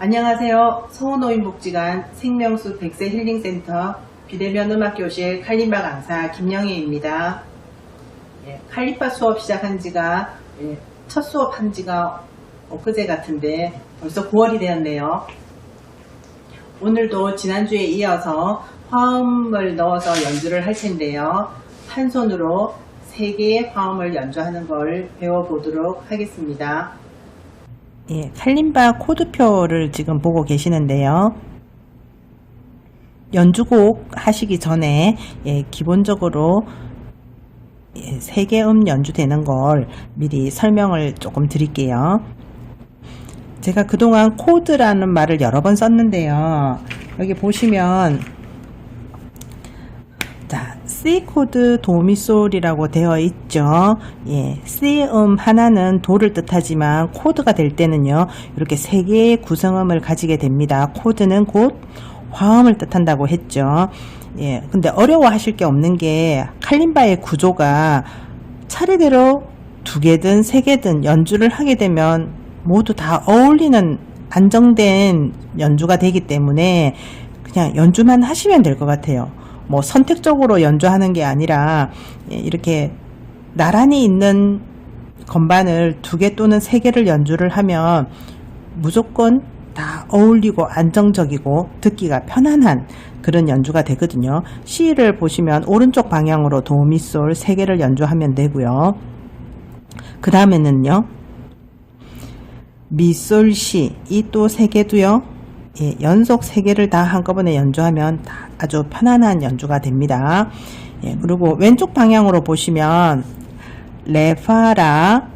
안녕하세요. 서울노인복지관 생명수 백세 힐링센터 비대면 음악교실 칼림바 강사 김영희입니다. 예, 칼리파 수업 시작한 지가 예, 첫 수업 한 지가 엊그제 같은데 벌써 9월이 되었네요. 오늘도 지난주에 이어서 화음을 넣어서 연주를 할 텐데요. 한 손으로 세 개의 화음을 연주하는 걸 배워보도록 하겠습니다. 예, 칼림바 코드표를 지금 보고 계시는데요. 연주곡 하시기 전에 예, 기본적으로 예, 세계음 연주되는 걸 미리 설명을 조금 드릴게요. 제가 그동안 코드라는 말을 여러 번 썼는데요. 여기 보시면 자, C 코드 도미솔이라고 되어 있죠. 예, C 음 하나는 도를 뜻하지만 코드가 될 때는요. 이렇게 세 개의 구성음을 가지게 됩니다. 코드는 곧 화음을 뜻한다고 했죠. 예, 근데 어려워하실 게 없는 게 칼림바의 구조가 차례대로 두 개든 세 개든 연주를 하게 되면 모두 다 어울리는 안정된 연주가 되기 때문에 그냥 연주만 하시면 될 것 같아요. 뭐 선택적으로 연주하는 게 아니라 예, 이렇게 나란히 있는 건반을 두 개 또는 세 개를 연주를 하면 무조건 다 어울리고 안정적이고 듣기가 편안한 그런 연주가 되거든요. C를 보시면 오른쪽 방향으로 도미솔 세 개를 연주하면 되고요. 그 다음에는요. 미솔시 이 또 세 개도요. 예, 연속 세 개를 다 한꺼번에 연주하면 다 아주 편안한 연주가 됩니다. 예, 그리고 왼쪽 방향으로 보시면 레파라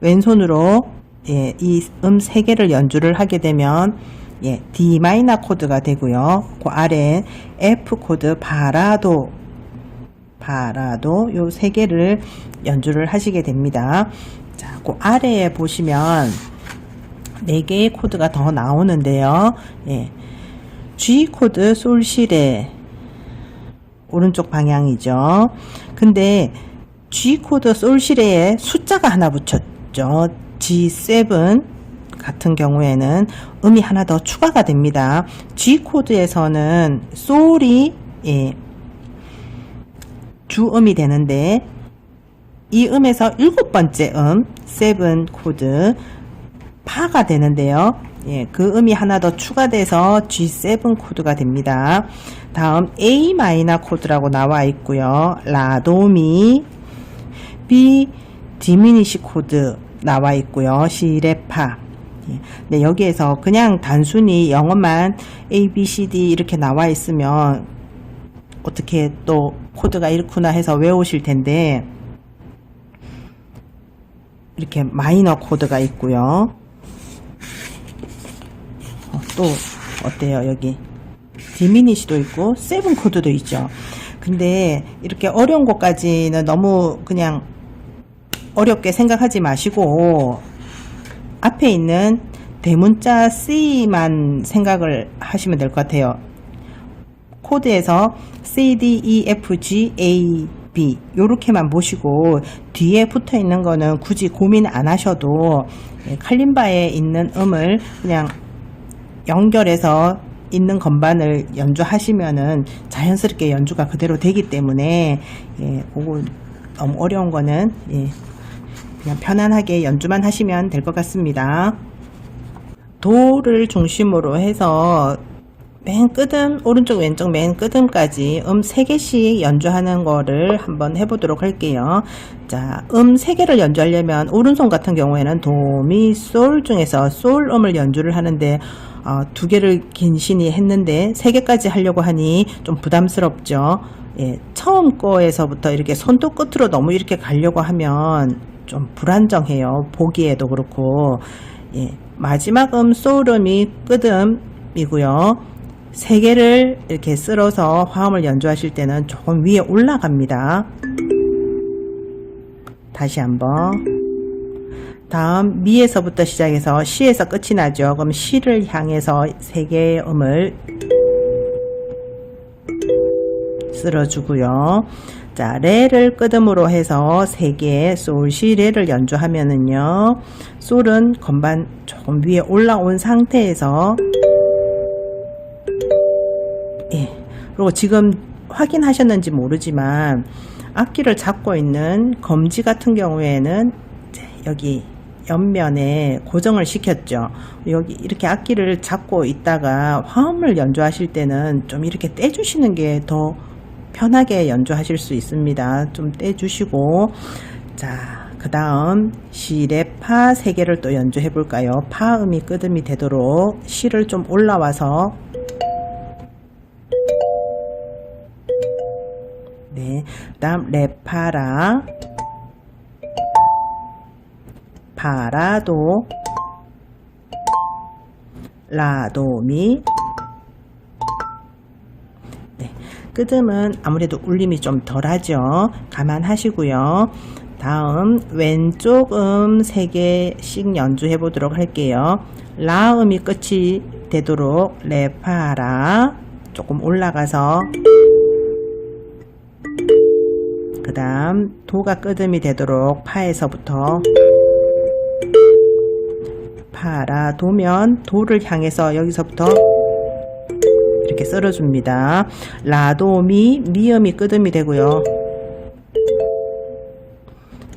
왼손으로 예, 이음 세 개를 연주를 하게 되면 예, D 마이너 코드가 되고요. 그 아래 F 코드 바라도 바라도 요 세 개를 연주를 하시게 됩니다. 자, 그 아래에 보시면 네 개의 코드가 더 나오는데요. 예. G 코드 솔시레 오른쪽 방향이죠. 근데 G 코드 솔시레에 숫자가 하나 붙였죠. G7 같은 경우에는 음이 하나 더 추가가 됩니다. G 코드에서는 솔이 예, 주음이 되는데 이 음에서 일곱 번째 음, 세븐 코드 파가 되는데요. 예, 그 음이 하나 더 추가돼서 G7 코드가 됩니다. 다음 A 마이너 코드라고 나와 있고요. 라도미 B 디미니시 코드 나와 있고요. 시레파 예, 네, 여기에서 그냥 단순히 영어만 A, B, C, D 이렇게 나와 있으면 어떻게 또 코드가 이렇구나 해서 외우실 텐데 이렇게 마이너 코드가 있고요. 어, 또 어때요 여기 디미니시도 있고 세븐 코드도 있죠. 근데 이렇게 어려운 것까지는 너무 그냥 어렵게 생각하지 마시고 앞에 있는 대문자 C만 생각을 하시면 될 것 같아요. 코드에서 C, D, E, F, G, A, B 요렇게만 보시고 뒤에 붙어 있는 거는 굳이 고민 안 하셔도 예, 칼림바에 있는 음을 그냥 연결해서 있는 건반을 연주하시면은 자연스럽게 연주가 그대로 되기 때문에 예, 그거 너무 어려운 거는 예, 그냥 편안하게 연주만 하시면 될 것 같습니다. 도를 중심으로 해서 맨 끝음 오른쪽 왼쪽 맨 끝음까지 음 3개씩 연주하는 거를 한번 해보도록 할게요. 자, 음 3개를 연주하려면 오른손 같은 경우에는 도미 솔 중에서 솔 음을 연주를 하는데 어, 두 개를 긴신히 했는데 세 개까지 하려고 하니 좀 부담스럽죠? 예, 처음 거에서부터 이렇게 손톱 끝으로 너무 이렇게 가려고 하면 좀 불안정해요. 보기에도 그렇고. 예, 마지막 음 소름이 끝음이고요. 세 개를 이렇게 쓸어서 화음을 연주하실 때는 조금 위에 올라갑니다. 다시 한번 다음 미에서부터 시작해서 시에서 끝이 나죠. 그럼 시를 향해서 세 개의 음을 쓸어주고요. 자, 레를 끄듬으로 해서 세 개의 솔, 시, 레를 연주하면은요. 솔은 건반 조금 위에 올라온 상태에서 그리고 지금 확인하셨는지 모르지만 악기를 잡고 있는 검지 같은 경우에는 여기 옆면에 고정을 시켰죠. 여기 이렇게 악기를 잡고 있다가 화음을 연주하실 때는 좀 이렇게 떼주시는 게 더 편하게 연주하실 수 있습니다. 좀 떼주시고 자, 그 다음 시레 파세 개를 또 연주해 볼까요? 파음이 끄듬이 되도록 시를 좀 올라와서 다음 레파라 파라도 라도미 네, 끄듬은 아무래도 울림이 좀 덜하죠. 감안하시고요. 다음 왼쪽 음 3개씩 연주해 보도록 할게요. 라 음이 끝이 되도록 레파라 조금 올라가서 그 다음 도가 끄듬이 되도록 파에서부터 파라 도면 도를 향해서 여기서부터 이렇게 썰어줍니다. 라도미 미음이 끄듬이 되고요.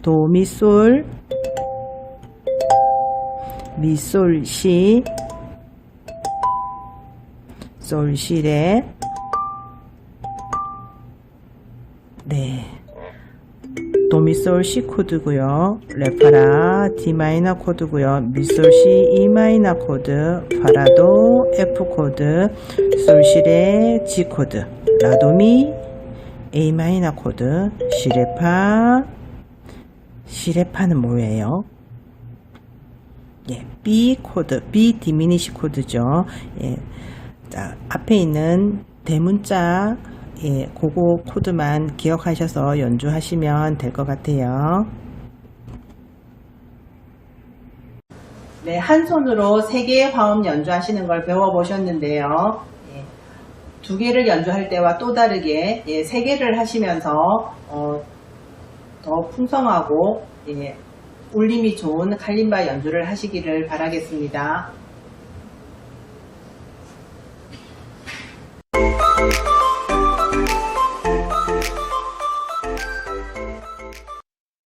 도미솔 미솔시 솔시레 미솔 C 코드고요. 레파라 D 마이너 코드고요. 미솔 C E 마이너 코드, 파라도 F 코드, 솔시레 G 코드, 라도미 A 마이너 코드, 시레파 시레파는 뭐예요? 예, B 코드, B 디미니시 코드죠. 예, 자, 앞에 있는 대문자 예, 그거 코드만 기억하셔서 연주하시면 될 것 같아요. 네, 한 손으로 세 개의 화음 연주하시는 걸 배워보셨는데요. 예, 두 개를 연주할 때와 또 다르게 예, 세 개를 하시면서 어, 더 풍성하고 예, 울림이 좋은 칼림바 연주를 하시기를 바라겠습니다.